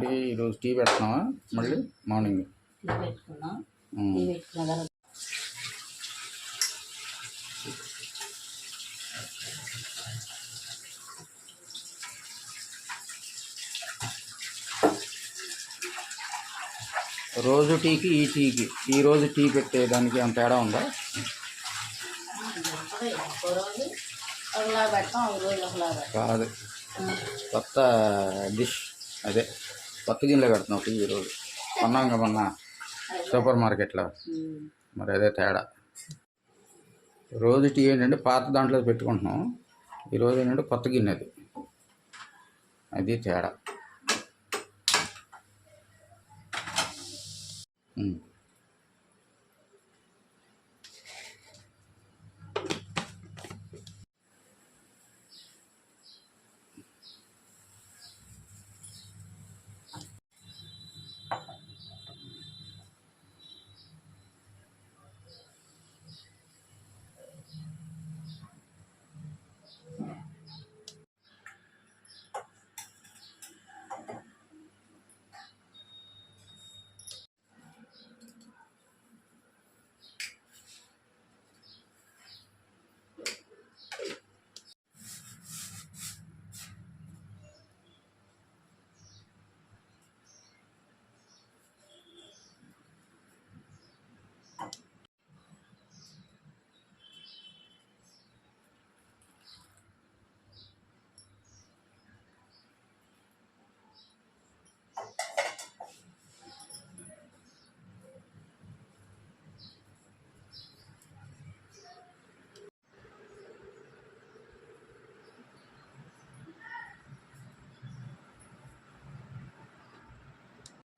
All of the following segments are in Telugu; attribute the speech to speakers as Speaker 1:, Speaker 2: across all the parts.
Speaker 1: ఏంటి? ఈరోజు టీ పెడుతున్నావా? మళ్ళీ మార్నింగ్.
Speaker 2: టీ పెట్టుకున్నాం.
Speaker 1: ఉమ్.
Speaker 2: టీ పెట్టుకున్న తర్వాత
Speaker 1: రోజు టీకి ఈ టీకి. ఈ రోజు టీ పెట్టేదానికి అంత తేడా ఉందా? కాదు. కొత్త డిష్ అదే. కొత్త గిన్నెలో పెడుతున్నావు టీవీ రోజు. కొన్నాం కదా మొన్న సూపర్ మార్కెట్లో. మరి అదే తేడా. రోజు టీ ఏంటంటే పాత దాంట్లో పెట్టుకుంటున్నాం. ఈరోజు ఏంటంటే కొత్త గిన్నె అది. అది తేడా.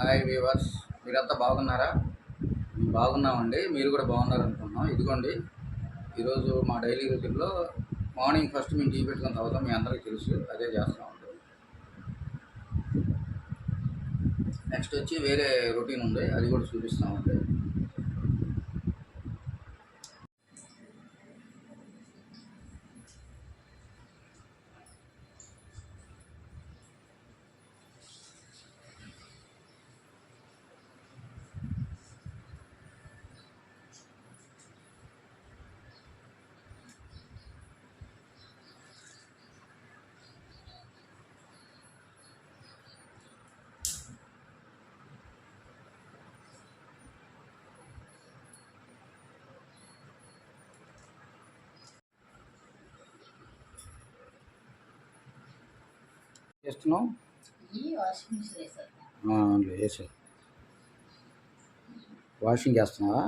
Speaker 1: హాయ్ వీవర్స్ మీరంతా బాగున్నారా? బాగున్నామండి. మీరు కూడా బాగున్నారు అనుకుంటున్నాం ఇదిగోండి ఈరోజు మా డైలీ రొటీన్లో మార్నింగ్ ఫస్ట్ మేము టీ పెట్టుకున్న తర్వాత మీ అందరికీ తెలుసు అదే చేస్తూ ఉంటాం. నెక్స్ట్ వచ్చి వేరే రొటీన్ ఉంది అది కూడా చూపిస్తామండి చేస్తున్నాం
Speaker 2: ఈ వాషింగ్ మిషన్ వేసేద్దాం
Speaker 1: అందులో వేసే వాషింగ్ చేస్తున్నావా.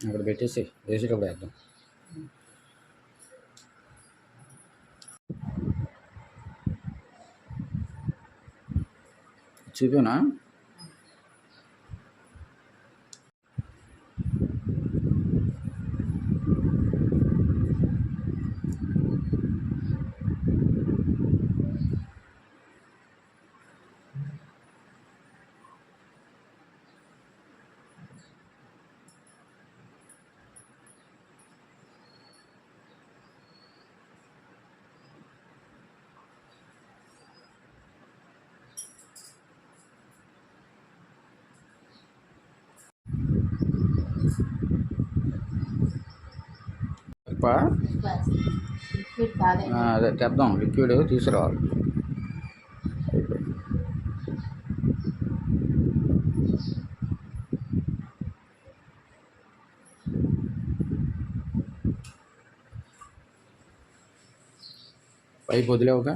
Speaker 1: అక్కడ పెట్టేసి వేసేటప్పుడు వేద్దాం. చూపానా? పా అదే తెద్దాం లిక్విడ్ తీసుకురావాలి. పైపు వదిలేవుగా.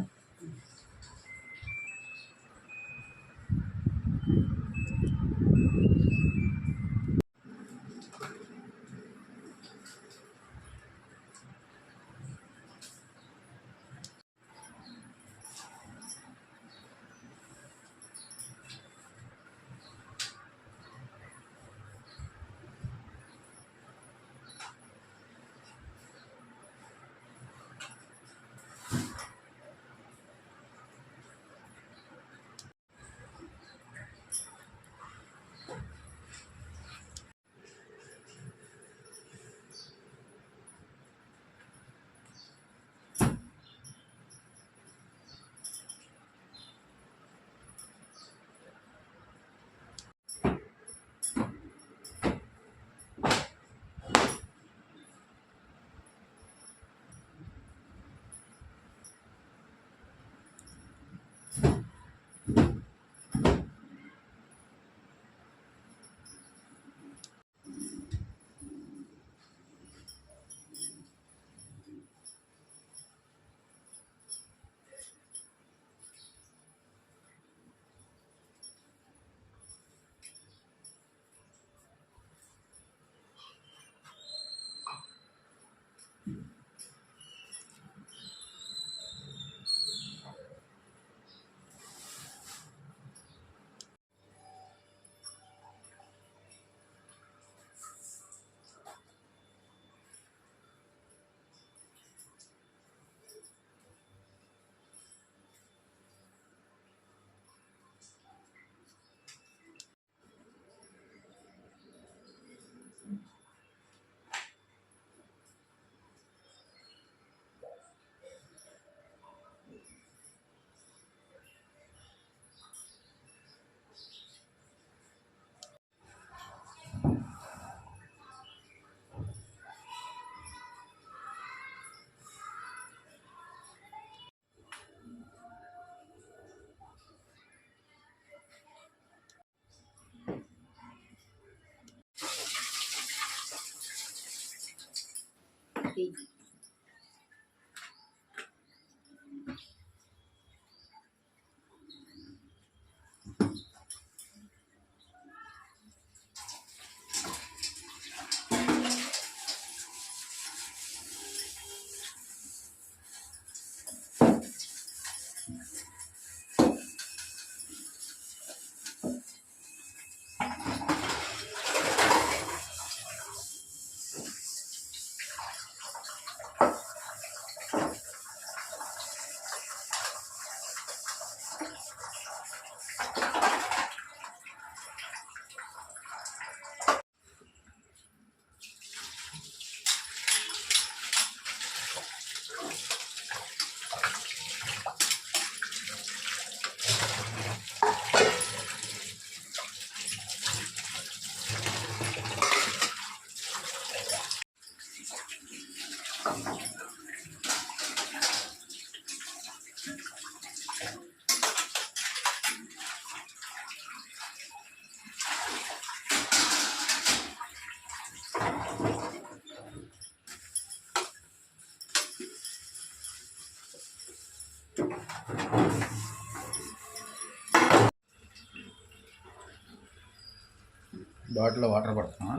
Speaker 1: బాటిల్లో వాటర్ పడుతున్నా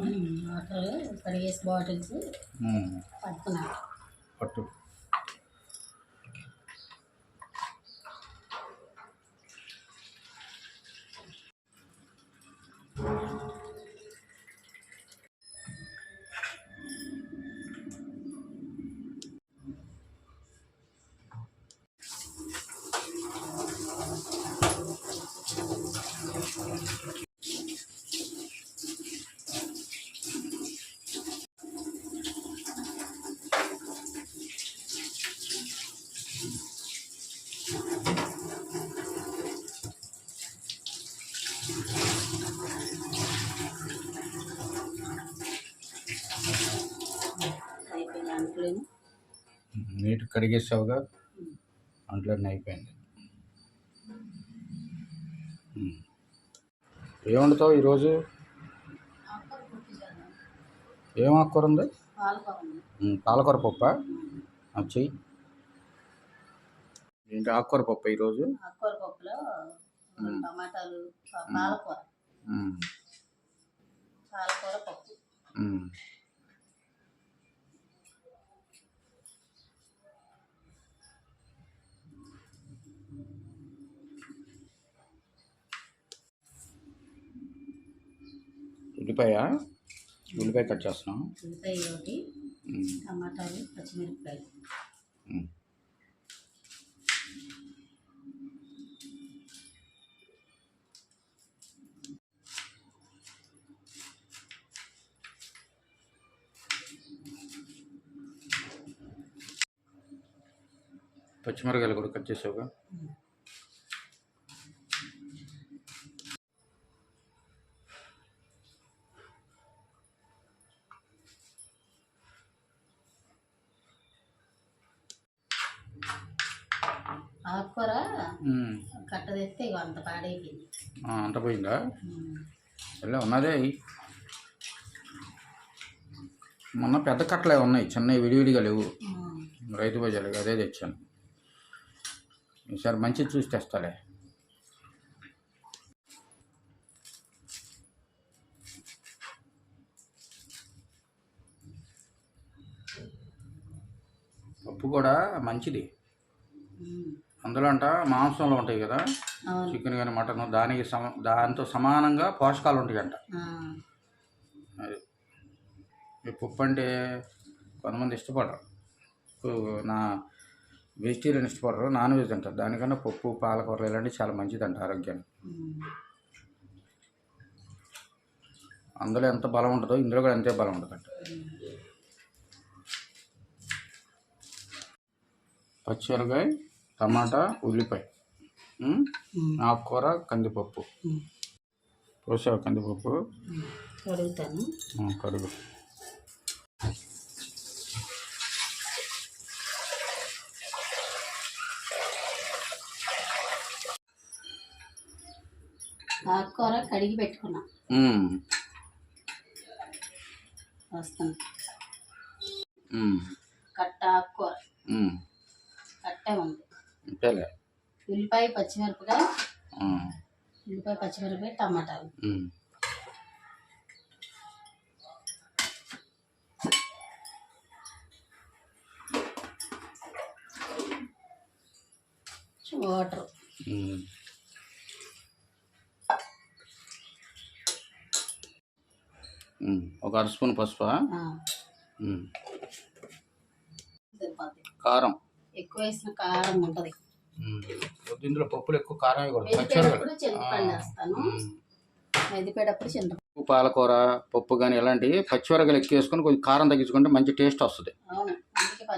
Speaker 2: వాటర్ కడిగేసి బాటిల్స్ పడుతున్నాను
Speaker 1: పట్టు
Speaker 2: అయిపోయింది అంటులేను
Speaker 1: నీట్ కడిగేసావుగా అంట్లో అయిపోయింది. ఏం వండుతావు ఈరోజు? ఏం ఆకుకూర ఉంది?
Speaker 2: పాలకూర.
Speaker 1: పప్ప? చెయ్యి. ఏంటి ఆకుకూర పప్పు ఈరోజు?
Speaker 2: ఆకుకూర పప్పులో టమాటాలు పాలకూర. పప్పు.
Speaker 1: ఉల్లిపాయ. ఉల్లిపాయ కట్ చేస్తున్నాం.
Speaker 2: ఉల్లిపాయ ఒకటి టమాటాలు పచ్చిమిరపకాయలు.
Speaker 1: కూడా కట్ చేసావుగా
Speaker 2: ఆకుకూర
Speaker 1: ఉమ్.
Speaker 2: కట్ట తెస్తే ఇక అంత పాడైపోయింది
Speaker 1: అంత పోయిందా. వెళ్ళే ఉన్నదే. మొన్న పెద్ద కట్టలే ఉన్నాయి చిన్నవి విడివిడిగా లేవు. రైతు బజార్కి అదే తెచ్చాను ఈసారి మంచిది చూసి తెస్తాలే పప్పు కూడా మంచిది. అందులో అంట మాంసంలో ఉంటాయి కదా. చికెన్ కానీ మటన్ దానికి సమ దాంతో సమానంగా పోషకాలు ఉంటాయి అంట. అది. ఈ పప్పు అంటే కొంతమంది ఇష్టపడరు. నా వెజిటేరియన్ ఇష్టపడరు నాన్ వెజ్ అంటారు దానికన్నా పప్పు పాలకూర ఇలాంటివి చాలా మంచిదంట ఆరోగ్యానికి. అందులో ఎంత బలం ఉంటుందో ఇందులో కూడా అంతే బలం ఉంటుందంట. పచ్చిమిరకాయ టమాటా ఉల్లిపాయ. ఆకుకూర కందిపప్పు. పోసావు కందిపప్పు.
Speaker 2: కడుగుతాను.
Speaker 1: కడుగు.
Speaker 2: ఆకుకూర కడిగి పెట్టుకున్నా. వస్తాను. ఉల్లిపాయ పచ్చిమిరపకాయ. ఉల్లిపాయ పచ్చిమిరపకాయ టమాటాలు. వాటర్.
Speaker 1: ఒక అర స్పూన్ పసుపు కారం.
Speaker 2: ఎక్కువ వేసిన కారం ఉంటుంది.
Speaker 1: ఇందులో పప్పులు ఎక్కువ కారం వేయకూడదు పాలకూర పప్పు కానీ ఇలాంటివి పచ్చిమిరపకాయలు ఎక్కువ వేసుకొని కొంచెం కారం తగ్గించుకుంటే మంచి టేస్ట్ వస్తుంది.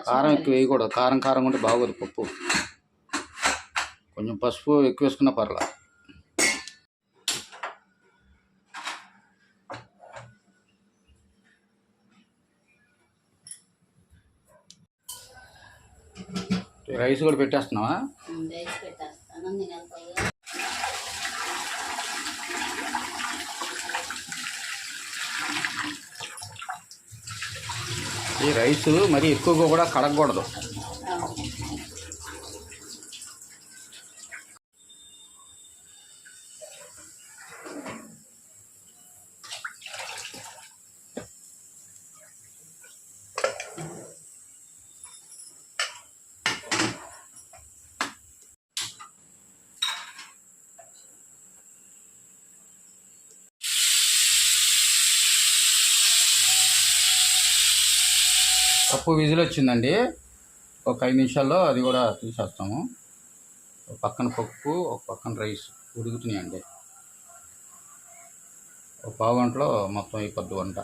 Speaker 1: కారం ఎక్కువ వేయకూడదు కారం కారం ఉంటే బాగోదు పప్పు. కొంచెం పసుపు ఎక్కువ వేసుకున్నా పర్లా. రైస్ కూడా పెట్టేస్తున్నావా?
Speaker 2: వేసి పెట్టేస్తాను నేను వెళ్తాను
Speaker 1: ఈ రైస్ మరి ఎక్కువగా కూడా కడగకూడదు. పప్పు విజిల్ వచ్చిందండి. ఒక ఐదు నిమిషాల్లో అది కూడా తీసేస్తాము. ఒక పక్కన పప్పు ఒక పక్కన రైస్ ఉడుకుతున్నాయండి. ఒక పావు గంటలో మొత్తం అయిపోద్ది వంట.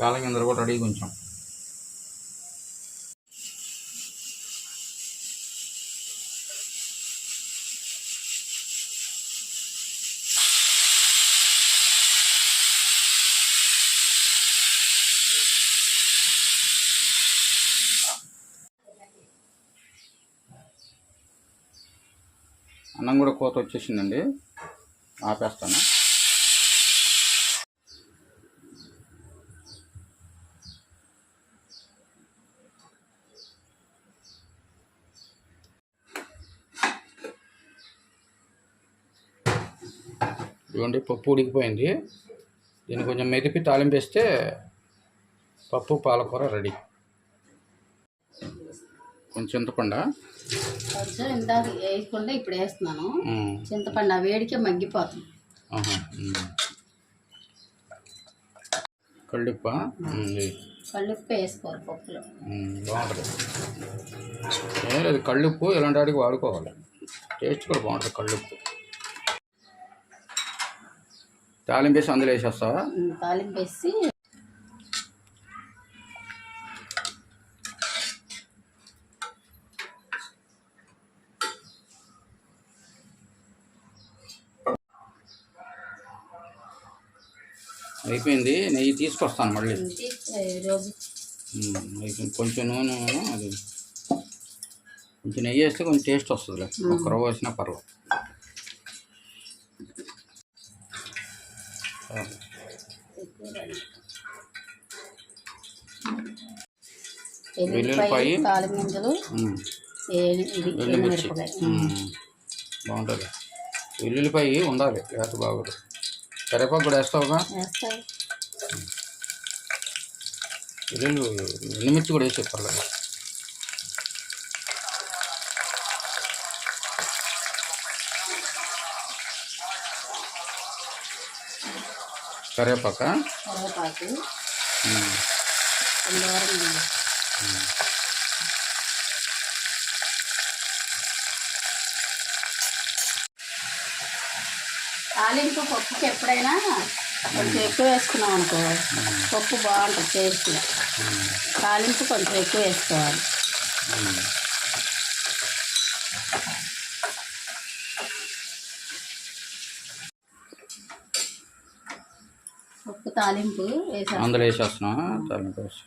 Speaker 1: కాలం కింద కూడా రెడీ కొంచెం. అన్నం కూడా కోత వచ్చేసిందండి. ఆపేస్తాను. ఇవ్వండి పప్పు ఉడికిపోయింది. దీన్ని కొంచెం మెదిపి తాలింపేస్తే పప్పు పాలకూర రెడీ. కొంచెం చింతపండు?
Speaker 2: కొంచెం ఇందాక వేయకుండా ఇప్పుడు వేస్తున్నాను. చింతపండు ఆ వేడికే మగ్గిపోతుంది.
Speaker 1: కళ్ళుప్ప?
Speaker 2: కళ్ళుప్పు వేసుకోవాలి పప్పులో.
Speaker 1: బాగుంటుంది. ఏం లేదు కళ్ళుప్పు ఇలాంటి వాటికి వాడుకోవాలి. టేస్ట్ కూడా బాగుంటుంది కళ్ళుప్పు. తాలింపు వేసి అందులో వేసేస్తావా?
Speaker 2: ఉమ్,
Speaker 1: అయిపోయింది. నెయ్యి తీసుకొస్తాను మళ్ళీ. కొంచెం నూనె అది కొంచెం నెయ్యి వేస్తే కొంచెం టేస్ట్ వస్తుంది ఒక్క రవ్వ వేసినా పర్వాలేదు. వెల్లుల్లిపాయ.
Speaker 2: తాలింపు గింజలు
Speaker 1: వెల్లుమిర్చి. బాగుంటుంది. వెల్లుల్లిపాయ ఉండాలి. లేకపోతే బాగోదు కరివేపాకు కూడా వేస్తావుగా వెల్లుల్లి ఎండుమిర్చి కూడా వేసే పర్లేదు. కరివేపాక?
Speaker 2: కరివేపాకు. తాలింపు పప్పుకి ఎప్పుడైనా కొంచెం ఎక్కువ వేసుకున్నాం అనుకో పప్పు బాగుంటుంది టేస్ట్ తాలింపు కొంచెం ఎక్కువ వేసుకోవాలి. పప్పు తాలింపు వేసేస్తాం.
Speaker 1: అందులో వేసేస్తున్నా తాలింపు వేసి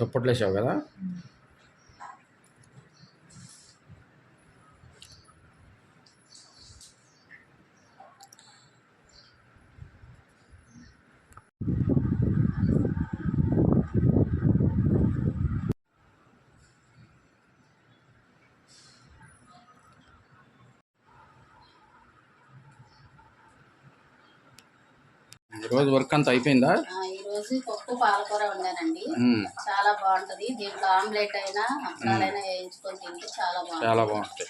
Speaker 1: దుప్పట్లు వేసావు కదా ఈరోజు వర్క్ అంతా అయిపోయిందా?
Speaker 2: ఆ, ఈరోజు పప్పు పాలకూర వండానండి. చాలా బాగుంటది. దీంట్లో ఆమ్లెట్ అయినా అప్పాలైనా వేయించుకొని తింటే చాలా బాగుంటుంది.
Speaker 1: చాలా బాగుంటాయి.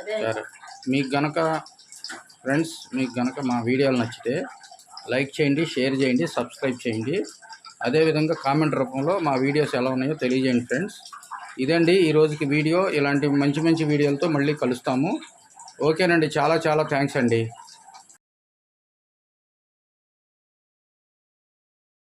Speaker 2: అదే.
Speaker 1: సరే. మీకు గనక ఫ్రెండ్స్ మీకు గనక మా వీడియోలు నచ్చితే లైక్ చేయండి షేర్ చేయండి సబ్స్క్రైబ్ చేయండి. అదేవిధంగా కామెంట్ రూపంలో మా వీడియోస్ ఎలా ఉన్నాయో తెలియజేయండి ఫ్రెండ్స్. ఇదండి ఈ రోజుకి వీడియో. ఇలాంటి మంచి మంచి వీడియోలతో మళ్ళీ కలుస్తాము. ఓకేనండి. చాలా చాలా థ్యాంక్స్ అండి.